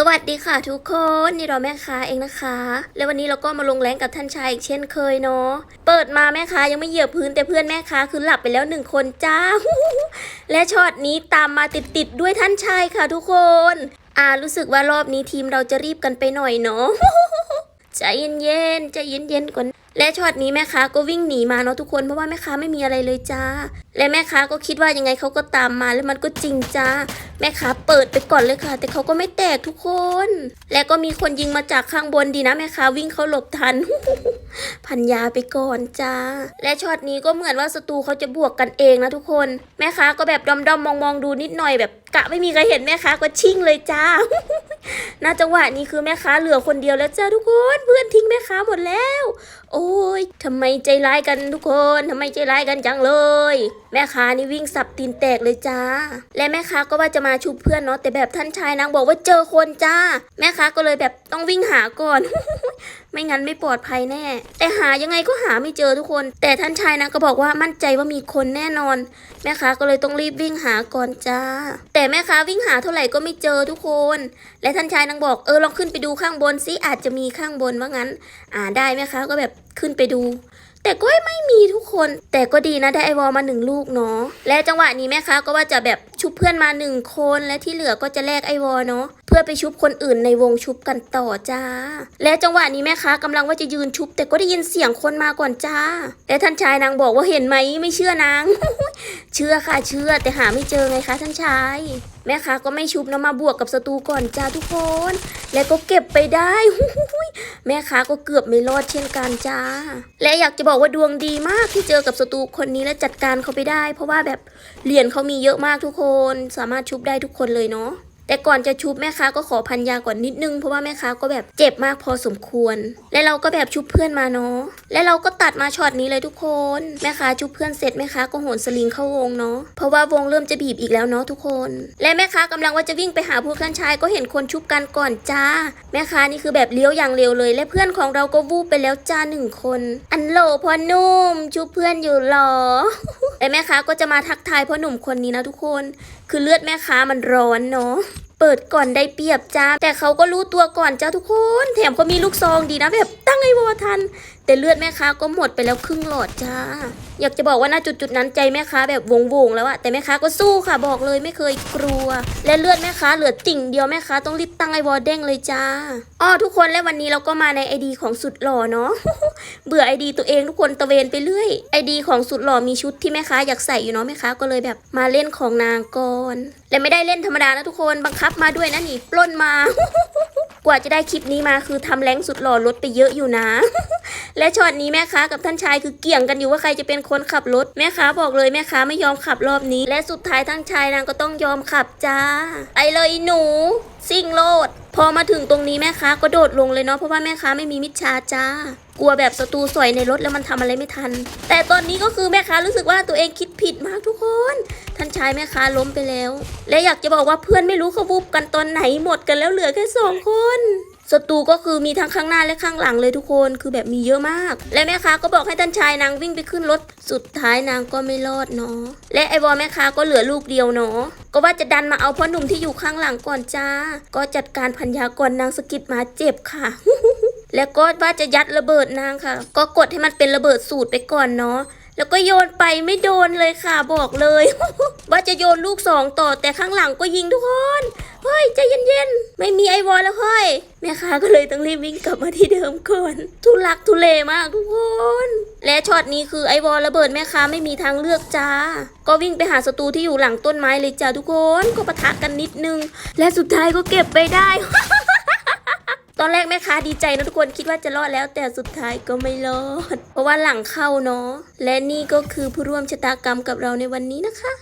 สวัสดีค่ะทุกคนนี่เราแม่ค้าเองนะคะ แล้ววันนี้เราก็มาลงแรงกับท่านชายอีกเช่นเคยเนาะเปิดมาแม่ค้ายังไม่เหยียบพื้นแต่เพื่อนแม่ค้าคือหลับไปแล้วหนึ่งคนจ้า และช็อตนี้ตามมาติดๆด้วยท่านชายค่ะทุกคน อ่ารู้สึกว่ารอบนี้ทีมเราจะรีบกันไปหน่อยเนาะใจเย็นๆใจเย็นๆก่อนและช็อตนี้แม่ค้าก็วิ่งหนีมาเนาะทุกคนเพราะว่าแม่ค้าไม่มีอะไรเลยจ้า และแม่ค้าก็คิดว่ายังไงเขาก็ตามมาแล้วมันก็จริงจ้า แม่ค้าเปิดไปก่อนเลยค่ะ แต่เขาก็ไม่แตกทุกคน และก็มีคนยิงมาจากข้างบนดีนะแม่ค้าวิ่งเขาหลบทัน พันยาไปก่อนจ้า และช็อตนี้ก็เหมือนว่าศัตรูเขาจะบวกกันเองนะทุกคน แม่ค้าก็แบบดอมๆมมองๆดูนิดหน่อยแบบกะไม่มีใครเห็นแม่ค้าก็ชิ่งเลยจ้าน่าจังหวะนี้คือแม่ค้าเหลือคนเดียวแล้วจ้าทุกคนเพื่อนทิ้งแม่ค้าหมดแล้ว โอ้ยทำไมใจร้ายกันทุกคนทำไมใจร้ายกันจังเลย แม่ค้านี่วิ่งสับตีนแตกเลยจ้า และแม่ค้าก็ว่าจะมาชุบเพื่อนเนาะแต่แบบท่านชายนางบอกว่าเจอคนจ้า แม่ค้าก็เลยแบบต้องวิ่งหาก่อนไม่งั้นไม่ปลอดภัยแน่ แต่หายังไงก็หาไม่เจอทุกคน แต่ท่านชายนางก็บอกว่ามั่นใจว่ามีคนแน่นอน แม่ค้าก็เลยต้องรีบวิ่งหาก่อนจ้า แต่แม่ค้าวิ่งหาเท่าไหร่ก็ไม่เจอทุกคน และท่านชายนางบอกเออลองขึ้นไปดูข้างบนซิอาจจะมีข้างบนว่างั้น อ่าได้แม่ค้าก็แบบขึ้นไปดูแต่ก็ไม่มีทุกคน แต่ก็ดีนะได้ไอวอลมาหนึ่งลูกเนาะและจังหวะนี้แม่ค้าก็ว่าจะแบบชุบเพื่อนมาหนึ่งคนและที่เหลือก็จะแลกไอวอลเนาะเพื่อไปชุบคนอื่นในวงชุบกันต่อจ้า และจังหวะนี้แม่ค้ากำลังว่าจะยืนชุบ แต่ก็ได้ยินเสียงคนมาก่อนจ้า และท่านชายนางบอกว่าเห็นไหมไม่เชื่อนาง เชื่อค่ะเชื่อแต่หาไม่เจอไงคะท่านชาย แม่ค้าก็ไม่ชุบนะมาบวกกับศัตรูก่อนจ้าทุกคน แล้วก็เก็บไปได้แม่ค้าก็เกือบไม่รอดเช่นกันจ้า และอยากจะบอกว่าดวงดีมากที่เจอกับศัตรูคนนี้และจัดการเขาไปได้ เพราะว่าแบบเหรียญเขามีเยอะมากทุกคนสามารถชุบได้ทุกคนเลยเนาะ แต่ก่อนจะชุบแม่ค้าก็ขอพันยาก่อนนิดนึงเพราะว่าแม่ค้าก็แบบเจ็บมากพอสมควร และเราก็แบบชุบเพื่อนมาเนาะและเราก็ตัดมาช็อตนี้เลยทุกคน แม่ค้าชุบเพื่อนเสร็จแม่ค้าก็โหนสลิงเข้าวงเนาะเพราะว่าวงเริ่มจะบีบอีกแล้วเนาะทุกคน และแม่ค้ากำลังว่าจะวิ่งไปหาพวกท่านชายก็เห็นคนชุบกันก่อนจ้า แม่ค้านี่คือแบบเลี้ยวอย่างเร็วเลย และเพื่อนของเราก็วูบไปแล้วจ้าหนึ่งคน อันโหลพอนุ่มชุบเพื่อนอยู่หรอและแม่ค้าก็จะมาทักทายพ่อหนุ่มคนนี้นะทุกคน คือเลือดแม่ค้ามันร้อนเนาะ เปิดก่อนได้เปรียบจ้าแต่เขาก็รู้ตัวก่อนจ้าทุกคน แถมเขามีลูกซองดีนะแบบตั้งไอ้วอทัน แต่เลือดแม่ค้าก็หมดไปแล้วครึ่งหลอดจ้า อยากจะบอกว่าณจุดจุดนั้นใจแม่ค้าแบบวงๆแล้วอะแต่แม่ค้าก็สู้ค่ะบอกเลยไม่เคยกลัว และเลือดแม่ค้าเหลือติ่งเดียวแม่ค้าต้องรีบตั้งไอวอเด้งเลยจ้าอ้อทุกคนและวันนี้เราก็มาในไอดีของสุดหล่อเนาะเบื่อไอดีตัวเองทุกคนตะเวนไปเรื่อยไอดีของสุดหล่อมีชุดที่แม่ค้าอยากใส่อยู่เนาะแม่ค้าก็เลยแบบมาเล่นของนางก่อนและไม่ได้เล่นธรรมดานะทุกคนบังคับมาด้วยนะนี่ปล้นมา กว่าจะได้คลิปนี้มาคือทำแรงสุดหล่อลดไปเยอะอยู่นะ และช็อตนี้แม่ค้ากับท่านชายคือเกี่ยงกันอยู่ว่าใครจะเป็นคนขับรถแม่ค้าบอกเลยแม่ค้าไม่ยอมขับรอบนี้ และสุดท้ายท่านชายนางก็ต้องยอมขับจ้าไปเลยหนู ซิ่งโลด พอมาถึงตรงนี้แม่ค้าก็โดดลงเลยเนาะเพราะว่าแม่ค้าไม่มีมิดชาจ้ากลัวแบบศัตรูสอยในรถแล้วมันทำอะไรไม่ทัน แต่ตอนนี้ก็คือแม่ค้ารู้สึกว่าตัวเองคิด ผิดมากทุกคน ท่านชายแม่ค้าล้มไปแล้ว และอยากจะบอกว่าเพื่อนไม่รู้เขาวูบกันตอนไหนหมดกันแล้วเหลือแค่สองคนศัตรูก็คือมีทั้งข้างหน้าและข้างหลังเลยทุกคนคือแบบมีเยอะมาก และแม่ค้าก็บอกให้ท่านชายนางวิ่งไปขึ้นรถสุดท้ายนางก็ไม่รอดเนาะและไอวอลแม่ค้าก็เหลือลูกเดียวเนาะก็ว่าจะดันมาเอาพ่อหนุ่มที่อยู่ข้างหลังก่อนจ้า ก็จัดการพันยากรนางสกิดมาเจ็บค่ะแล้วก็ว่าจะยัดระเบิดนางค่ะ ก็กดให้มันเป็นระเบิดสูตรไปก่อนเนาะ แล้วก็โยนไปไม่โดนเลยค่ะบอกเลย ว่าจะโยนลูกสองต่อแต่ข้างหลังก็ยิงทุกคนเฮ้ยใจเย็นๆไม่มีไอวอลแล้วเฮ้ยแม่ค้าก็เลยต้องรีบวิ่งกลับมาที่เดิมก่อนทุลักทุเลมากทุกคน และช็อตนี้คือไอวอลระเบิดแม่ค้าไม่มีทางเลือกจ้า ก็วิ่งไปหาศัตรูที่อยู่หลังต้นไม้เลยจ้าทุกคนก็ปะทะกันนิดนึง และสุดท้ายก็เก็บไปได้ ตอนแรกแม่ค้าดีใจนะทุกคนคิดว่าจะรอดแล้ว แต่สุดท้ายก็ไม่รอด เพราะว่าหลังเข้าเนาะและนี่ก็คือผู้ร่วมชะตากรรมกับเราในวันนี้นะคะ